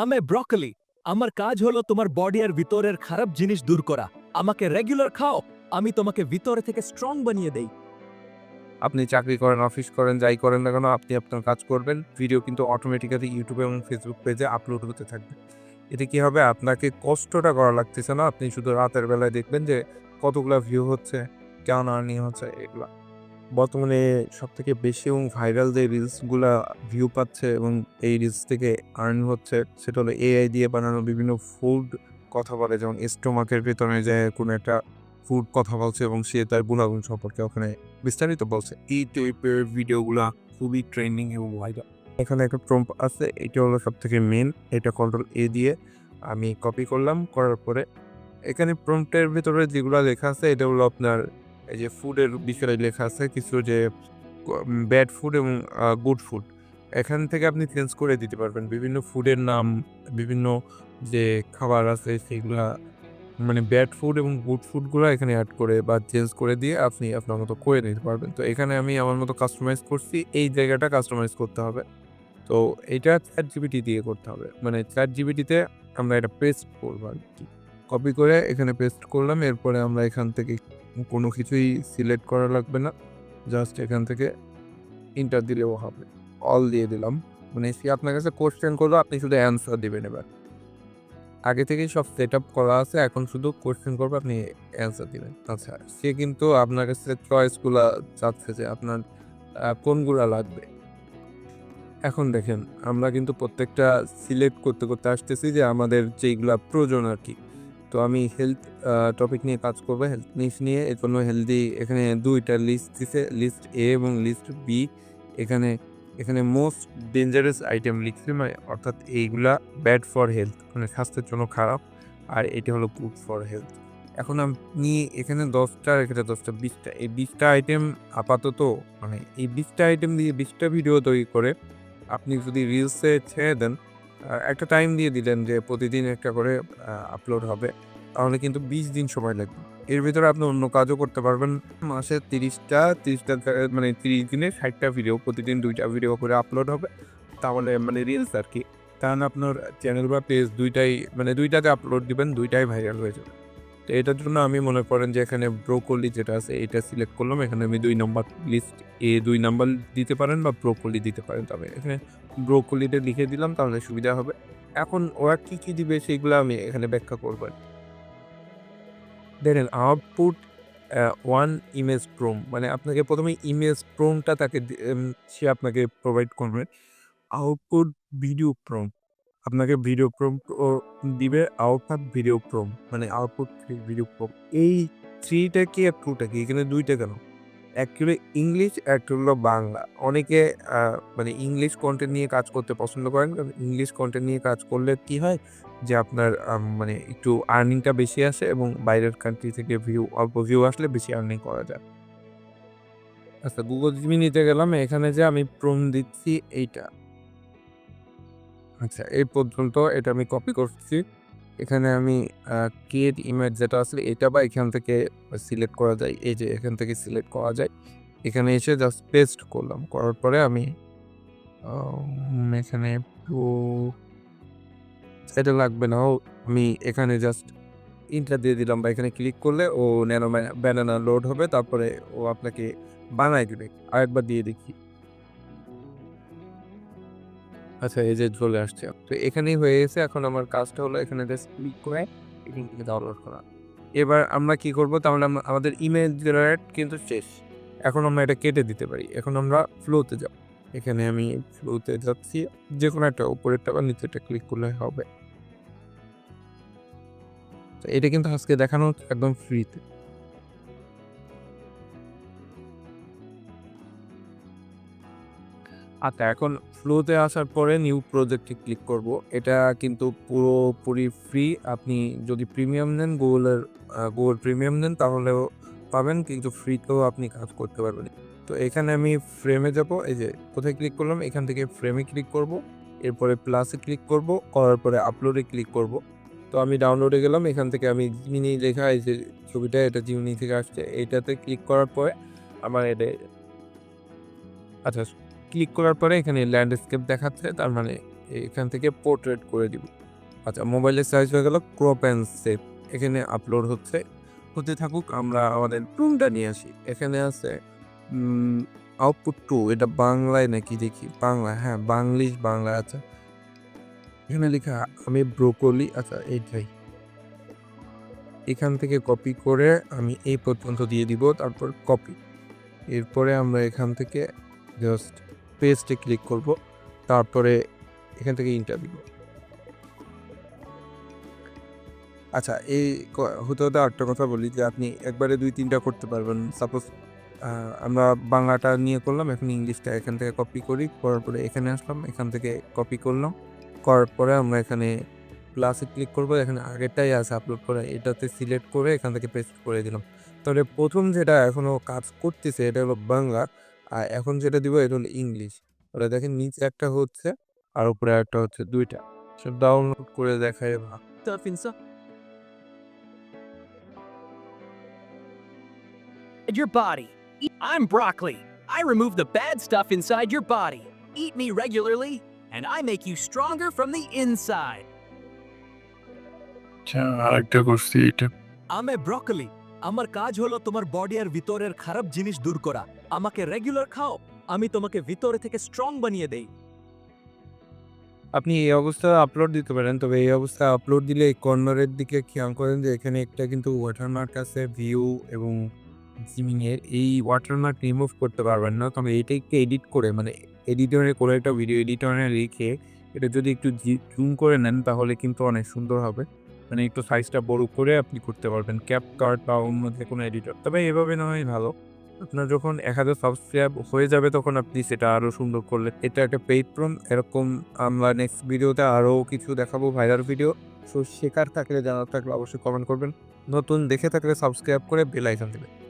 আমি ব্রকলি। আমার কাজ হলো তোমার বডি আর ভিতরের খারাপ জিনিস দূর করা। আমাকে রেগুলার খাও, আমি তোমাকে ভিতরে থেকে স্ট্রং বানিয়ে দেই। আপনি চাকরি করেন অফিস করেন, যাই করেন না কেন, আপনি আপনার কাজ করবেন। ভিডিও কিন্তু অটোমেটিক্যালি ইউটিউব এবং ফেসবুক পেজে আপলোড হতে থাকবে। এতে কি হবে? আপনাকে কষ্টটা করা লাগতেছে না। আপনি শুধু রাতের বেলায় দেখবেন যে কতগুলো ভিউ হচ্ছে, কেমন আর্নিং হচ্ছে, এগুলা। বর্তমানে সব থেকে বেশি এবং ভাইরাল যে রিলসগুলা ভিউ পাচ্ছে এবং এই রিলস থেকে আর্ন হচ্ছে, সেটা হলো এআই দিয়ে বানানো বিভিন্ন ফুড কথা বলে, যেমন স্টোমাকের ভেতরে যে কোনো একটা ফুড কথা বলছে এবং সে তার গুণাগুণ সম্পর্কে ওখানে বিস্তারিত বলছে। এই টাইপের ভিডিওগুলা খুবই ট্রেন্ডিং এবং ভাইরাল এখানে একটা প্রম্প আছে, এটা হলো সব থেকে মেন এটা কন্ট্রোল এ দিয়ে আমি কপি করলাম, করার পরে এখানে প্রম্পটের ভিতরে যেগুলো লেখা আছে, এটা হলো আপনার এই যে ফুডের বিষয়ে লেখা আছে কিছু যে ব্যাড ফুড এবং গুড ফুড এখান থেকে আপনি চেঞ্জ করে দিতে পারবেন। বিভিন্ন ফুডের নাম, বিভিন্ন যে খাবার আছে সেগুলা মানে ব্যাড ফুড এবং গুড ফুডগুলো এখানে অ্যাড করে বা চেঞ্জ করে দিয়ে আপনি আপনার মতো করে নিতে পারবেন। তো এখানে আমি আমার মতো কাস্টমাইজ করছি। এই জায়গাটা কাস্টমাইজ করতে হবে। তো এটা চ্যাট জিবিটি দিয়ে করতে হবে। মানে চ্যাট জিবিটিতে আমরা এটা পেস্ট করব আর কি। কপি করে এখানে পেস্ট করলাম, এরপরে আমরা এখান থেকে কোনো কিছুই সিলেক্ট করা লাগবে না জাস্ট এখান থেকে ইন্টার দিলেও হবে অল দিয়ে দিলাম। মানে সে আপনার কাছে কোশ্চেন করল, আপনি শুধু অ্যান্সার দিবেন এবার। আগে থেকেই সব সেট আপ করা আছে, এখন শুধু কোশ্চেন করবে, আপনি অ্যান্সার দিবেন। আচ্ছা সে কিন্তু আপনার কাছে চয়েসগুলো চাচ্ছে যে আপনার কোনগুলা লাগবে। এখন দেখেন, আমরা কিন্তু প্রত্যেকটা সিলেক্ট করতে করতে আসতেছি যে আমাদের যেইগুলা প্রয়োজন আর কি। তো আমি হেলথ টপিক নিয়ে কাজ করব। হেলথ নিউজ নিয়ে এর জন্য হেলদি এখানে দুইটা লিস্ট দিছে। লিস্ট এ এবং লিস্ট বি এখানে এখানে মোস্ট ডেঞ্জারাস আইটেম লিখছে মানে অর্থাৎ এইগুলা ব্যাড ফর হেলথ মানে স্বাস্থ্যের জন্য খারাপ, আর এটি হলো গুড ফর হেলথ এখন আপনি এখানে দশটা এখানে দশটা, বিশটা, এই বিশটা আইটেম আপাতত মানে এই বিশটা আইটেম দিয়ে বিশটা ভিডিও তৈরি করে, আপনি যদি রিলসে ছেড়ে দেন একটা টাইম দিয়ে দিলেন যে প্রতিদিন একটা করে আপলোড হবে। তাহলে কিন্তু বিশ দিন সময় লাগবে। এর ভিতরে আপনি অন্য কাজও করতে পারবেন। মাসে তিরিশটা তিরিশটা মানে তিরিশ দিনে ষাটটা ভিডিও প্রতিদিন দুইটা ভিডিও করে আপলোড হবে। তাহলে মানে রিলস আর কি। কারণ আপনার চ্যানেল বা পেজ দুইটাই মানে দুইটাতে আপলোড দিবেন, দুইটাই ভাইরাল হয়ে যাবে। তো এটার জন্য আমি মনে করেন যে এখানে ব্রোকলি যেটা আছে, এটা সিলেক্ট করলাম। এখানে আমি দুই নম্বর লিস্ট এ দুই নাম্বার দিতে পারেন বা ব্রোকলি দিতে পারেন। তবে এখানে ব্রোকলিটা লিখে দিলাম, তাহলে সুবিধা হবে। এখন ওরা কী কী দিবে সেগুলো আমি এখানে ব্যাখ্যা করবেন দেখেন আউটপুট ওয়ান ইমেজ প্রোম মানে আপনাকে প্রথমে ইমেজ প্রোমটা তাকে সে আপনাকে প্রোভাইড করবে। আউটপুট ভিডিও প্রোম আপনাকে ভিডিও প্রোম দিবে আউটপুট ভিডিও প্রোম মানে আউটপুট ভিডিও প্রোম এই থ্রিটা কি আর টুটা কি? এখানে দুইটা কেন? অ্যাকচুয়ালি ইংলিশ হলো বাংলা। অনেকে মানে ইংলিশ কন্টেন্ট নিয়ে কাজ করতে পছন্দ করেন, কারণ ইংলিশ কন্টেন্ট নিয়ে কাজ করলে কি হয়? যে আপনার মানে একটু আর্নিংটা বেশি আসে এবং বাইরের কান্ট্রি থেকে ভিউ অল্প ভিউ আসলে বেশি আর্নিং করা যায়। আচ্ছা গুগল জিমি নিতে গেলাম, এখানে যে আমি প্রম দিচ্ছি, এইটা। আচ্ছা এই পর্যন্ত এটা আমি কপি করছি। এখানে আমি ক্রিয়েট ইমেজ যেটা আসলে এটা বা এখান থেকে সিলেক্ট করা যায়। এই যে এখান থেকে সিলেক্ট করা যায়। এখানে এসে জাস্ট পেস্ট করলাম। করার পরে আমি এখানে এটা লাগবে না। আমি এখানে জাস্ট ইন্টার দিয়ে দিলাম বা এখানে ক্লিক করলে ও ন্যানো ব্যানানা লোড হবে। তারপরে ও আপনাকে বানাই দেবে। আরেকবার দিয়ে দেখি। আচ্ছা এই যে চলে আসছে। তো এখানেই হয়ে গেছে। এখন আমার কাজটা হলো এখানে জাস্ট ক্লিক করে এখান থেকে ডাউনলোড করা। এবার আমরা কি করব? তাহলে আমাদের ইমেজ জেনারেট কিন্তু শেষ। এখন আমরা এটা কেটে দিতে পারি। এখন আমরা ফ্লোতে যাব। এখানে আমি ফ্লোতে যাচ্ছি। যে কোনো একটা উপরেরটা বা নিচেরটা ক্লিক করলে হবে। তো এটা কিন্তু আজকে দেখানো একদম ফ্রিতে আচ্ছা এখন ফ্লোতে আসার পরে নিউ প্রজেক্টে ক্লিক করব। এটা কিন্তু পুরোপুরি ফ্রি আপনি যদি প্রিমিয়াম নেন গুগলের গুগল প্রিমিয়াম নেন, তাহলেও পাবেন, কিন্তু ফ্রিতেও আপনি কাজ করতে পারবেন। তো এখানে আমি ফ্রেমে যাব। এই যে, কোথায় ক্লিক করলাম? এখান থেকে ফ্রেমে ক্লিক করব। এরপরে প্লাসে ক্লিক করব। করার পরে আপলোডে ক্লিক করব। তো আমি ডাউনলোডে গেলাম। এখান থেকে আমি জিমিনি লেখা, এই যে ছবিটা, এটা জিমিনি থেকে আসছে। এইটাতে ক্লিক করার পরে আমার এটা আচ্ছা ক্লিক করার পরে এখানে ল্যান্ডস্কেপ দেখাচ্ছে, তার মানে এখান থেকে পোর্ট্রেট করে দিব। আচ্ছা মোবাইলের সাইজ হয়ে গেল ক্রপ অ্যান্ড সেভ এখানে আপলোড হচ্ছে। হতে থাকুক, আমরা আমাদের রুমটা নিয়ে আসি। এখানে আছে আউটপুট টু এটা বাংলায় নাকি দেখি? বাংলা হ্যাঁ বাংলিশ বাংলা আছে। এখানে লেখা, আমি ব্রোকলি আচ্ছা এইটাই। এখান থেকে কপি করে আমি এই পর্যন্ত দিয়ে দিব, তারপর কপি এরপরে আমরা এখান থেকে জাস্ট পেস্টে ক্লিক করব, তারপরে এখান থেকে ইন্টার দিব। আচ্ছা এই হতে হতে আরেকটা কথা বলি যে আপনি একবারে দুই তিনটা করতে পারবেন। সাপোজ আমরা বাংলাটা নিয়ে করলাম, এখন ইংলিশটা এখান থেকে কপি করি, করার পরে এখানে আসলাম, এখান থেকে কপি করলাম, করার পরে আমরা এখানে প্লাসে ক্লিক করব, এখানে আগেরটাই আছে আপলোড করে, এটাতে সিলেক্ট করে এখান থেকে পেস্ট করে দিলাম। তাহলে প্রথম যেটা এখনও কাজ করতেছে, এটা হলো বাংলা। আর এখন যেটা দিব এটা হলো ইংলিশ ওটা দেখেন নিচে একটা হচ্ছে আর উপরে একটা হচ্ছে দুইটা সব ডাউনলোড করে দেখায় ভা your body. I'm broccoli. I remove the bad stuff inside your body. Eat me regularly, and I make you stronger from the inside. আচ্ছা আরেকটা করছি এটা আমি ব্রকলি আমার কাজ হলো তোমার বডি আর ভিতরের খারাপ জিনিস দূর করা আমাকে রেগুলার খাও, আমি তোমাকে ভিতরে থেকে স্ট্রং বানিয়ে দেই। আপনি এই অবস্থা আপলোড দিতে পারেন, তবে এই অবস্থা আপলোড দিলে এই কর্নারের দিকে খেয়াল করেন যে এখানে একটা কিন্তু ওয়াটারমার্ক আছে ভিউ এবং জিমিং এর। এই ওয়াটারমার্ক রিমুভ করতে পারবেন না, তবে এটাকে এডিট করে মানে এডিটরে করে একটা ভিডিও এডিটরে রেখে এটা যদি একটু জুম করে নেন তাহলে কিন্তু অনেক সুন্দর হবে। মানে একটু সাইজটা বড় করে আপনি করতে পারবেন ক্যাপ কার্ড বা অন্য যে কোনো এডিটর তবে এভাবে না হয় ভালো। আপনার যখন এক হাজার সাবস্ক্রাইব হয়ে যাবে তখন আপনি সেটা আরও সুন্দর করলে। এটা একটা পেইড প্রম এরকম আমরা নেক্সট ভিডিওতে আরও কিছু দেখাবো ভাইরাল ভিডিও সো শেখার থাকলে জানার থাকলে অবশ্যই কমেন্ট করবেন। নতুন দেখে থাকলে সাবস্ক্রাইব করে বেল আইকন দেবেন।